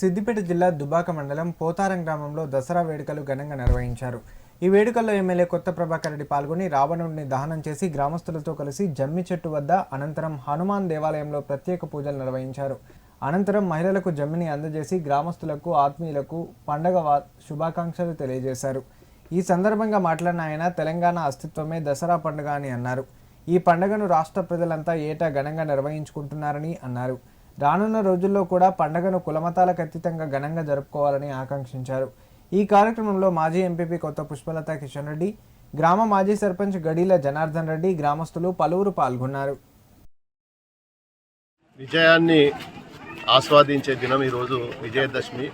సిద్దిపేట జిల్లా దుబాక మండలం పోతారం గ్రామంలో దసరా వేడుకలు ఘనంగా నిర్వహించారు. ఈ వేడుకల్లో ఎమ్మెల్యే కొత్త ప్రభాకర్ రెడ్డి పాల్గొని రావణుడిని దహనం చేసి గ్రామస్తులతో కలిసి జమ్మి చెట్టు వద్ద అనంతరం హనుమాన్ దేవాలయంలో ప్రత్యేక పూజలు నిర్వహించారు. అనంతరం మహిళలకు జమ్మిని అందజేసి గ్రామస్తులకు ఆత్మీయులకు పండగ వా- శుభాకాంక్షలు తెలియజేశారు. ఈ సందర్భంగా మాట్లాడిన ఆయన తెలంగాణ అస్తిత్వమే దసరా పండుగ అని అన్నారు. ఈ పండుగను రాష్ట్ర ప్రజలంతా ఏటా ఘనంగా నిర్వహించుకుంటున్నారని అన్నారు. రానున్న రోజుల్లో కూడా పండగను కులమతాలకు అతీతంగా ఘనంగా జరుపుకోవాలని ఆకాంక్షించారు. ఈ కార్యక్రమంలో మాజీ ఎంపీపీ కొత్త పుష్పలత కిషన్ రెడ్డి గ్రామ మాజీ సర్పంచ్ గడీల జనార్దన్ రెడ్డి గ్రామస్తులు పలువురు పాల్గొన్నారు. విజయాన్ని ఆస్వాదించే దినం ఈరోజు విజయదశమి.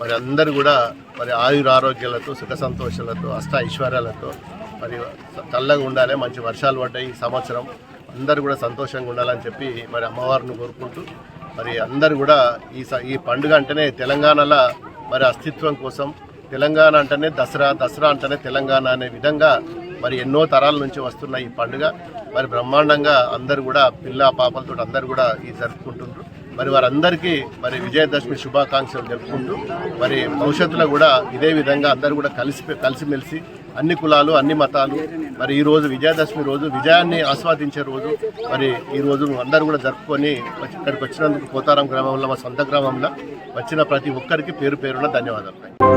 మరి అందరూ కూడా మరి ఆయుర ఆరోగ్యాలతో సుఖ సంతోషాలతో అష్ట ఐశ్వర్యాలతో మరి చల్లగా ఉండాలి మంచి వర్షాలు పడ్డాయి ఈ సంవత్సరం. అందరూ కూడా సంతోషంగా ఉండాలని చెప్పి మరి అమ్మవారిని కోరుకుంటూ మరి అందరూ కూడా ఈ స- ఈ పండుగ అంటేనే తెలంగాణలో మరి అస్తిత్వం కోసం తెలంగాణ అంటేనే దసరా దసరా అంటేనే తెలంగాణ అనే విధంగా మరి ఎన్నో తరాల నుంచి వస్తున్న ఈ పండుగ. మరి బ్రహ్మాండంగా అందరూ కూడా పిల్ల పాపలతో అందరూ కూడా ఈ జరుపుకుంటుండ్రు. మరి వారందరికీ మరి విజయదశమి శుభాకాంక్షలు జరుపుకుంటూ మరి భవిష్యత్తులో కూడా ఇదే విధంగా అందరూ కూడా కలిసి కలిసిమెలిసి అన్ని కులాలు అన్ని మతాలు మరి ఈరోజు విజయదశమి రోజు విజయాన్ని ఆస్వాదించే రోజు. మరి ఈ రోజు అందరూ కూడా జరుపుకొని ఇక్కడికి వచ్చినందుకు పోతారం గ్రామంలో మా సొంత గ్రామంలో వచ్చిన ప్రతి ఒక్కరికి పేరు పేరున ధన్యవాదాలు.